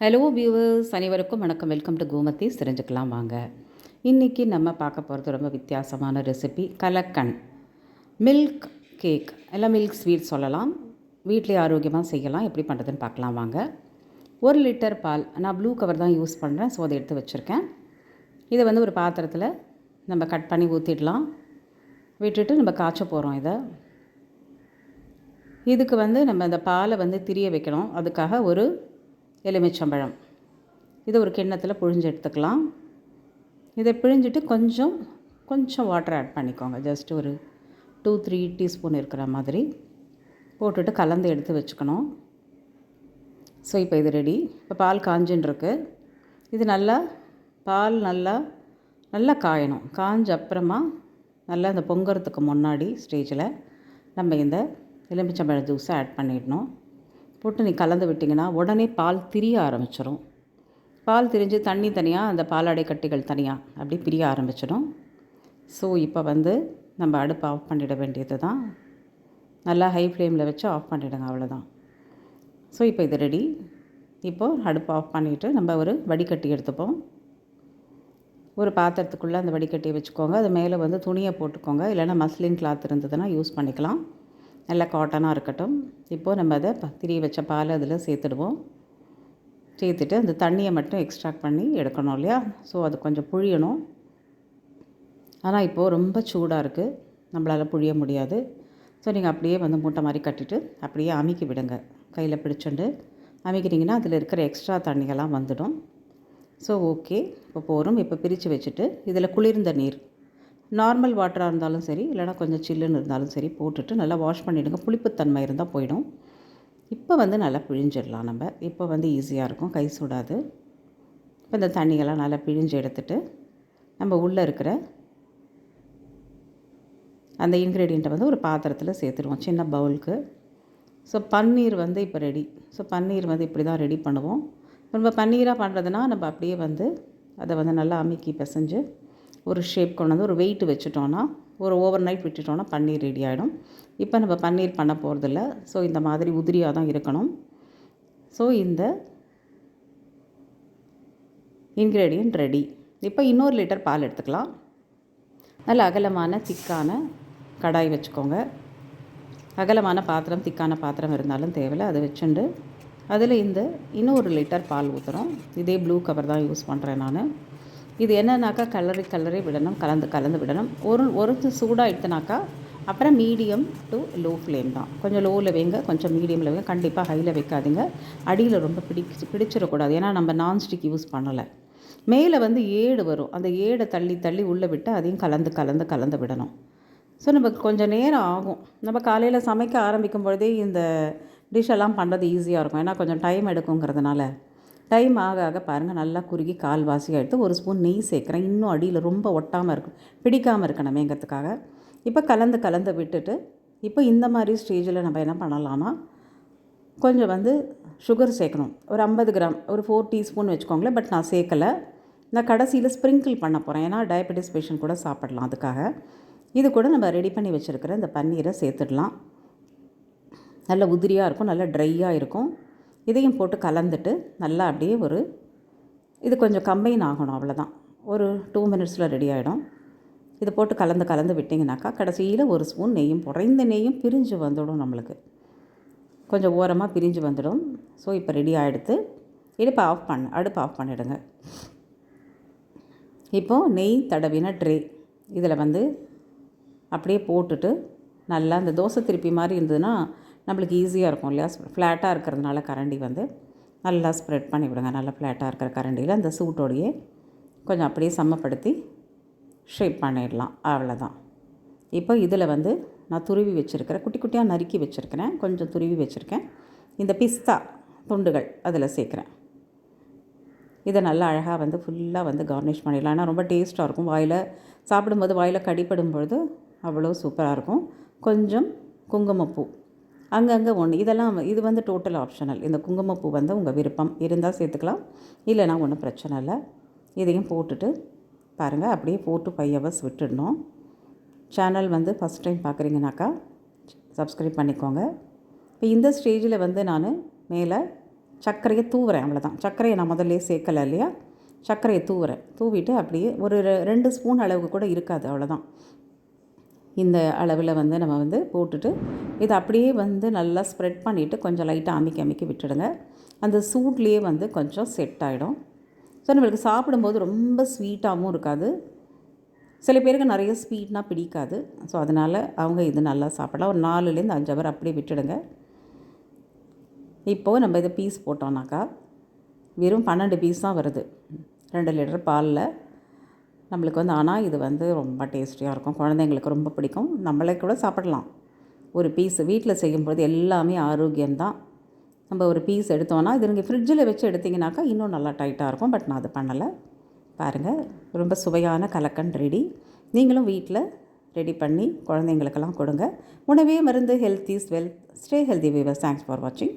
Hello viewers அனைவருக்கும் வணக்கம். Welcome to கோமத்தி தெரிஞ்சுக்கலாம் வாங்க. இன்றைக்கி நம்ம பார்க்க போகிறது ரொம்ப வித்தியாசமான ரெசிபி கலக்கன். மில்க் கேக் எல்லாம் மில்க் ஸ்வீட் சொல்லலாம். வீட்டிலே ஆரோக்கியமாக செய்யலாம். எப்படி பண்ணுறதுன்னு பார்க்கலாம் வாங்க. ஒரு லிட்டர் பால். நான் ப்ளூ கவர் தான் யூஸ் பண்ணுறேன் ஸோ அதை எடுத்து வச்சுருக்கேன். இதை வந்து ஒரு பாத்திரத்தில் நம்ம கட் பண்ணி ஊற்றிடலாம் விட்டுட்டு நம்ம காய்ச்ச போகிறோம் இதை. இதுக்கு வந்து நம்ம அந்த பாலை வந்து திரிய வைக்கணும். அதுக்காக ஒரு எலுமிச்சம்பழம். இதை ஒரு கிண்ணத்தில் புழிஞ்சு எடுத்துக்கலாம். இதை பிழிஞ்சிட்டு கொஞ்சம் கொஞ்சம் வாட்டர் ஆட் பண்ணிக்கோங்க. ஜஸ்ட் ஒரு டூ த்ரீ டீஸ்பூன் இருக்கிற மாதிரி. போட்டுட்டு கலந்து எடுத்து வச்சுக்கணும். ஸோ இப்போ இது ரெடி இப்போ பால் காஞ்சுன்னு இது நல்லா பால் நல்லா நல்லா காயணும். காஞ்ச அப்புறமா நல்லா இந்த பொங்கறதுக்கு முன்னாடி ஸ்டேஜில் நம்ம இந்த எலுமிச்சம்பழ ஜூஸை ஆட் பண்ணிடணும். போட்டு நீ கலந்து விட்டிங்கன்னா உடனே பால் திரிய ஆரம்பிச்சிடும் பால் திரிஞ்சு தண்ணி தனியாக அந்த பாலாடை கட்டிகள் தனியாக அப்படி பிரிய ஆரம்பிச்சிடும் ஸோ இப்போ வந்து நம்ம அடுப்பு ஆஃப் பண்ணிட வேண்டியது தான் நல்லா ஹை ஃப்ளேமில் வச்சு ஆஃப் பண்ணிவிடுங்க அவ்வளோதான் ஸோ இப்போ இது ரெடி இப்போது அடுப்பு ஆஃப் பண்ணிவிட்டு நம்ம ஒரு வடிகட்டி எடுத்துப்போம். ஒரு பாத்திரத்துக்குள்ளே அந்த வடிகட்டியை வச்சுக்கோங்க. அது மேலே வந்து துணியை போட்டுக்கோங்க. இல்லைன்னா மஸ்லின் கிளாத் இருந்ததுன்னா யூஸ் பண்ணிக்கலாம். நல்லா காட்டனாக இருக்கட்டும். இப்போது நம்ம அதை ப திரிய வச்ச பால் அதில் சேர்த்துடுவோம். சேர்த்துட்டு அந்த தண்ணியை மட்டும் எக்ஸ்ட்ராக்ட் பண்ணி எடுக்கணும் இல்லையா? ஸோ அது கொஞ்சம் புழியணும். ஆனால் இப்போது ரொம்ப சூடாக இருக்குது நம்மளால் புழிய முடியாது. ஸோ நீங்கள் அப்படியே வந்து மூட்டை மாதிரி கட்டிட்டு அப்படியே அமுக்கி விடுங்க. கையில் பிடிச்சுண்டு அமுக்கிட்டிங்கன்னா அதில் இருக்கிற எக்ஸ்ட்ரா தண்ணியெல்லாம் வந்துடும். ஸோ ஓகே இப்போ போகிறோம் இப்போ பிரித்து வச்சுட்டு இதில் குளிர்ந்த நீர். நார்மல் வாட்டராக இருந்தாலும் சரி இல்லைனா கொஞ்சம் சில்லுன்னு இருந்தாலும் சரி போட்டுட்டு நல்லா வாஷ் பண்ணிவிடுங்க புளிப்புத்தன்மை இருந்தால் போயிடும். இப்போ வந்து நல்லா பிழிஞ்சிடலாம் நம்ம. இப்போ வந்து ஈஸியாக இருக்கும். கை சுடாது. இப்போ இந்த தண்ணியெல்லாம் நல்லா பிழிஞ்சு எடுத்துட்டு நம்ம உள்ளே இருக்கிற அந்த இன்க்ரீடியண்ட்டை வந்து ஒரு பாத்திரத்தில் சேர்த்துருவோம் சின்ன பவுலுக்கு. ஸோ பன்னீர் வந்து இப்போ ரெடி. ஸோ பன்னீர் வந்து இப்படி தான் ரெடி பண்ணுவோம். நம்ம பன்னீராக பண்ணுறதுனா நம்ம அப்படியே வந்து அதை வந்து நல்லா அமுக்கி பிசைஞ்சு ஒரு ஷேப் கொண்டு வந்து ஒரு வெயிட் வச்சுட்டோன்னா ஒரு ஓவர் நைட் விட்டுட்டோன்னா பன்னீர் ரெடி ஆகிடும் இப்போ நம்ம பன்னீர் பண்ண போகிறதில்ல ஸோ இந்த மாதிரி உதிரியாக தான் இருக்கணும். ஸோ இந்த இன்க்ரீடியன்ட் ரெடி இப்போ இன்னொரு லிட்டர் பால் எடுத்துக்கலாம். நல்ல அகலமான திக்கான கடாய் வச்சுக்கோங்க. அகலமான பாத்திரம் திக்கான பாத்திரம் இருந்தாலும் தேவையில்லை. அதை வச்சுண்டு அதில் இந்த இன்னொரு லிட்டர் பால் ஊற்றுறோம் இதே ப்ளூ கவர் தான் யூஸ் பண்ணுறேன் நான். இது என்னன்னாக்கா கலரி கலரி விடணும் கலந்து கலந்து விடணும். ஒரு ஒரு சூடாக எடுத்துனாக்கா அப்புறம் மீடியம் டு லோ ஃப்ளேம் தான். கொஞ்சம் லோவில் வைங்க கொஞ்சம் மீடியமில் வைங்க. கண்டிப்பாக ஹையில் வைக்காதீங்க. அடியில் ரொம்ப பிடிச்சி பிடிச்சிடக்கூடாது. ஏன்னா நம்ம நான்ஸ்டிக் யூஸ் பண்ணலை. மேலே வந்து ஏடு வரும். அந்த ஏடை தள்ளி தள்ளி உள்ளே விட்டு அதையும் கலந்து கலந்து கலந்து விடணும். ஸோ நமக்கு கொஞ்சம் நேரம் ஆகும். நம்ம காலையில் சமைக்க ஆரம்பிக்கும் பொழுதே இந்த டிஷ் எல்லாம் பண்ணுறது ஈஸியாக இருக்கும். ஏன்னா கொஞ்சம் டைம் எடுக்குங்கிறதுனால. டைம் ஆக ஆக பாருங்கள் நல்லா குறுகி கால்வாசியாக எடுத்து ஒரு ஸ்பூன் நெய் சேர்க்குறேன். இன்னும் அடியில் ரொம்ப ஒட்டாமல் இருக்கும் பிடிக்காமல் இருக்கணுமேங்கிறதுக்காக. இப்போ கலந்து கலந்து விட்டுட்டு இப்போ இந்த மாதிரி ஸ்டேஜில் நம்ம என்ன பண்ணலாமா கொஞ்சம் வந்து சுகர் சேர்க்கணும். ஒரு ஐம்பது கிராம் ஒரு ஃபோர் டீஸ்பூன் வச்சுக்கோங்களேன் பட் நான் சேர்க்கலை. நான் கடைசியில் ஸ்ப்ரிங்கிள் பண்ண போகிறேன் ஏன்னா டயபெட்டிஸ் பேஷண்ட் கூட சாப்பிடலாம் அதுக்காக. இது கூட நம்ம ரெடி பண்ணி வச்சுருக்கிற இந்த பன்னீரை சேர்த்துடலாம். நல்ல உதிரியாக இருக்கும் நல்ல ட்ரையாக இருக்கும். இதையும் போட்டு கலந்துட்டு நல்லா அப்படியே ஒரு இது கொஞ்சம் கம்பைன் ஆகணும் அவ்வளோதான் ஒரு டூ மினிட்ஸில் ரெடி ஆகிடும் இது போட்டு கலந்து கலந்து விட்டிங்கனாக்கா கடைசியில் ஒரு ஸ்பூன் நெய்யும் குறைந்த இந்த நெய்யும் பிரிஞ்சு வந்துடும் நம்மளுக்கு. கொஞ்சம் ஓரமாக பிரிஞ்சு வந்துடும். ஸோ இப்போ ரெடி ஆகிடுத்து இடுப்பு ஆஃப் பண்ண அடுப்பு ஆஃப் பண்ணிவிடுங்க இப்போது நெய் தடவின ட்ரே இதில் வந்து அப்படியே போட்டுட்டு நல்லா அந்த தோசை திருப்பி மாதிரி இருந்ததுன்னா நம்மளுக்கு ஈஸியாக இருக்கும் இல்லையா? ஃப்ளாட்டாக இருக்கிறதுனால கரண்டி வந்து நல்லா ஸ்ப்ரெட் பண்ணி விடுங்க. நல்லா ஃப்ளாட்டாக இருக்கிற கரண்டியில் அந்த சூட்டோடையே கொஞ்சம் அப்படியே சமப்படுத்தி ஷேப் பண்ணிடலாம். அவ்வளோதான் இப்போ இதில் வந்து நான் துருவி வச்சுருக்கிறேன் குட்டி குட்டியாக நறுக்கி வச்சுருக்கிறேன். கொஞ்சம் துருவி வச்சுருக்கேன். இந்த பிஸ்தா துண்டுகள் அதில் சேர்க்குறேன். இதை நல்லா அழகாக வந்து ஃபுல்லாக வந்து கார்னிஷ் பண்ணிடலாம். ஆனால் ரொம்ப டேஸ்ட்டாக இருக்கும். வாயில் சாப்பிடும்போது வாயில் கடிப்படும் பொழுது அவ்வளோ சூப்பராக இருக்கும். கொஞ்சம் குங்குமப்பூ அங்கங்கே ஒன்று. இதெல்லாம் இது வந்து டோட்டல் ஆப்ஷனல் இந்த குங்குமப்பூ வந்து உங்கள் விருப்பம். இருந்தால் சேர்த்துக்கலாம். இல்லைனா ஒன்றும் பிரச்சனை இல்லை. இதையும் போட்டுட்டு பாருங்கள் அப்படியே போட்டு ஃபைவ் ஹவர்ஸ் விட்டுடணும். சேனல் வந்து ஃபஸ்ட் டைம் பார்க்குறீங்கனாக்கா சப்ஸ்கிரைப் பண்ணிக்கோங்க. இப்போ இந்த ஸ்டேஜில் வந்து நான் மேலே சர்க்கரையை தூவுறேன். அவ்வளோதான் சர்க்கரையை நான் முதல்ல சேர்க்கலை இல்லையா? சர்க்கரையை தூவுறேன். தூவிட்டு அப்படியே ஒரு ரெ- ரெண்டு ஸ்பூன் அளவுக்கு கூட இருக்காது. அவ்வளோதான் இந்த அளவில் வந்து நம்ம வந்து போட்டுட்டு இதை அப்படியே வந்து நல்லா ஸ்ப்ரெட் பண்ணிவிட்டு கொஞ்சம் லைட்டாக அமுக்கி அமுக்கி விட்டுடுங்க. அந்த சூட்லேயே வந்து கொஞ்சம் செட் ஆகிடும் ஸோ நம்மளுக்கு சாப்பிடும்போது ரொம்ப ஸ்வீட்டாகவும் இருக்காது. சில பேருக்கு நிறைய ஸ்வீட்னால் பிடிக்காது. ஸோ அதனால் அவங்க இது நல்லா சாப்பிடலாம். ஒரு நாலுலேருந்து அஞ்சு ஹவர் அப்படியே விட்டுடுங்க. இப்போது நம்ம இதை பீஸ் போட்டோம்னாக்கா வெறும் பன்னெண்டு பீஸ் தான் வருது. ரெண்டு லிட்டர் பாலில் நம்மளுக்கு வந்து ஆனால் இது வந்து ரொம்ப டேஸ்டியாக இருக்கும். குழந்தைங்களுக்கு ரொம்ப பிடிக்கும். நம்மளே கூட சாப்பிடலாம். ஒரு பீஸ் வீட்டில் செய்யும்போது எல்லாமே ஆரோக்கியம்தான். நம்ம ஒரு பீஸ் எடுத்தோன்னா இது நீங்கள் ஃப்ரிட்ஜில் வச்சு எடுத்திங்கனாக்கா இன்னும் நல்லா டைட்டாக இருக்கும். பட் நான் அது பண்ணலை. பாருங்கள் ரொம்ப சுவையான கலக்கன் ரெடி நீங்களும் வீட்டில் ரெடி பண்ணி குழந்தைங்களுக்கெல்லாம் கொடுங்க. உணவே மருந்து health is wealth stay healthy viewers thanks for வாட்சிங்